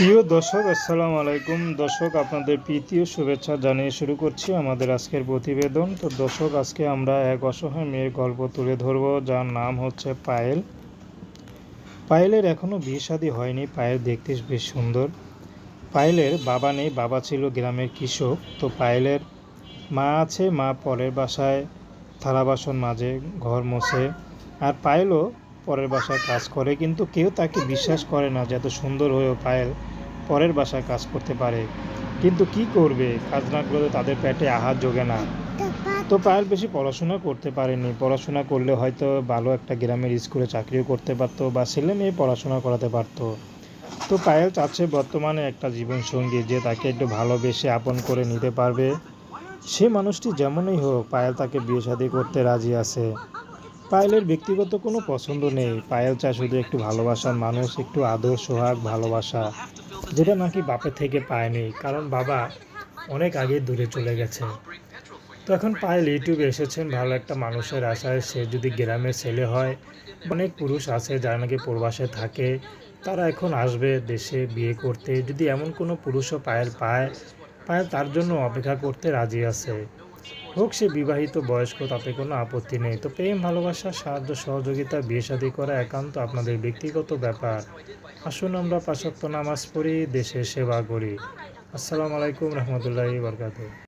প্রিয় দর্শক, আসসালামু আলাইকুম। দর্শক, আপনাদের প্রীতি ও শুভেচ্ছা জানিয়ে শুরু করছি আমাদের আজকের প্রতিবেদন। তো দর্শক, আজকে আমরা এক অসহায় মেয়ের গল্প তুলে ধরব, যার নাম হচ্ছে পায়েল। পায়েলের এখনও বিয়ে শাদী হয়নি। পায়েল দেখতে বেশ সুন্দর। পায়েলের বাবা নেই, বাবা ছিল গ্রামের কৃষক। তো পায়েলের মা আছে, মা পরের বাসায় থালা বাসন মাজে, ঘর মোছে। আর পায়েলও পরের বাসায় কাজ করে, কিন্তু কেউ তাকে বিশ্বাস করে না যে এত সুন্দর হয়েও পায়েল পরের বাসায় কাজ করতে পারে। কিন্তু কি করবে? কাজ না করলে তাদের পেটে আহার জোগে না। তো পায়েল বেশি পড়াশোনা করতে পারেনি। পড়াশোনা করলে হয়তো ভালো একটা গ্রামের স্কুলে চাকরিও করতে পারতো বা ছেলে মেয়ে পড়াশোনা করাতে পারতো। তো পায়েল চাচ্ছে বর্তমানে একটা জীবনসঙ্গী যে তাকে একটু ভালোবেসে আপন করে নিতে পারবে। সে মানুষটি যেমনই হোক, পায়েল তাকে বিয়ে শাদী করতে রাজি আছে। পায়েলের ব্যক্তিগত কোনো পছন্দ নেই। পায়েল চায় শুধু একটু ভালোবাসার মানুষ, একটু আদর, সোহাগ, ভালোবাসা, যেটা নাকি বাপের থেকে পায়নি, কারণ বাবা অনেক আগে দূরে চলে গেছে। তো এখন পায়েল ইউটিউবে এসেছেন ভালো একটা মানুষের আশায়। সে যদি গ্রামের ছেলে হয়, অনেক পুরুষ আছে যারা নাকি প্রবাসে থাকে, তারা এখন আসবে দেশে বিয়ে করতে। যদি এমন কোনো পুরুষও পায়েল পায়, পায়েল তার জন্য অপেক্ষা করতে রাজি আছে। হোক সে বিবাহিত, বয়স্ক, তাতে কোনো আপত্তি নেই। তো প্রেম, ভালোবাসা, সাহায্য, সহযোগিতা, বিয়ে শাদী করা একান্ত আপনাদের ব্যক্তিগত ব্যাপার। আসুন আমরা পাশক্ত নামাজ পড়ি, দেশের সেবা করি। আসসালামু আলাইকুম রহমতুল্লাহ বরকাত